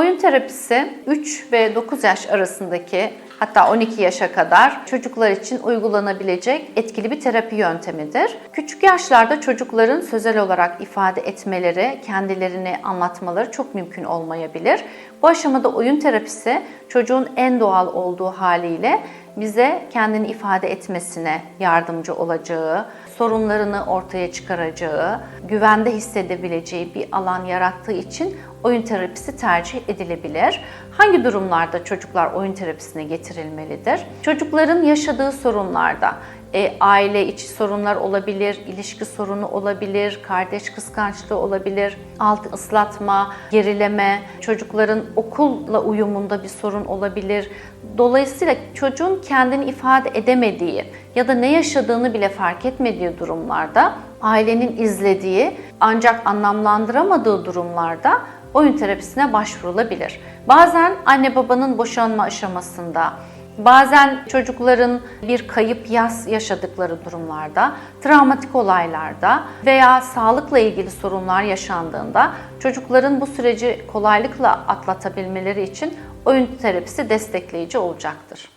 Oyun terapisi 3 ve 9 yaş arasındaki hatta 12 yaşa kadar çocuklar için uygulanabilecek etkili bir terapi yöntemidir. Küçük yaşlarda çocukların sözel olarak ifade etmeleri, kendilerini anlatmaları çok mümkün olmayabilir. Bu aşamada oyun terapisi çocuğun en doğal olduğu haliyle bize kendini ifade etmesine yardımcı olacağı, sorunlarını ortaya çıkaracağı, güvende hissedebileceği bir alan yarattığı için oyun terapisi tercih edilebilir. Hangi durumlarda çocuklar oyun terapisine getirilmelidir? Çocukların yaşadığı sorunlarda e, aile içi sorunlar olabilir, ilişki sorunu olabilir, kardeş kıskançlığı olabilir, alt ıslatma, gerileme, çocukların okulla uyumunda bir sorun olabilir. Dolayısıyla çocuğun kendini ifade edemediği ya da ne yaşadığını bile fark etmediği durumlarda ailenin izlediği ancak anlamlandıramadığı durumlarda oyun terapisine başvurulabilir. Bazen anne babanın boşanma aşamasında, Bazen çocukların bir kayıp yas yaşadıkları durumlarda, travmatik olaylarda veya sağlıkla ilgili sorunlar yaşandığında çocukların bu süreci kolaylıkla atlatabilmeleri için oyun terapisi destekleyici olacaktır.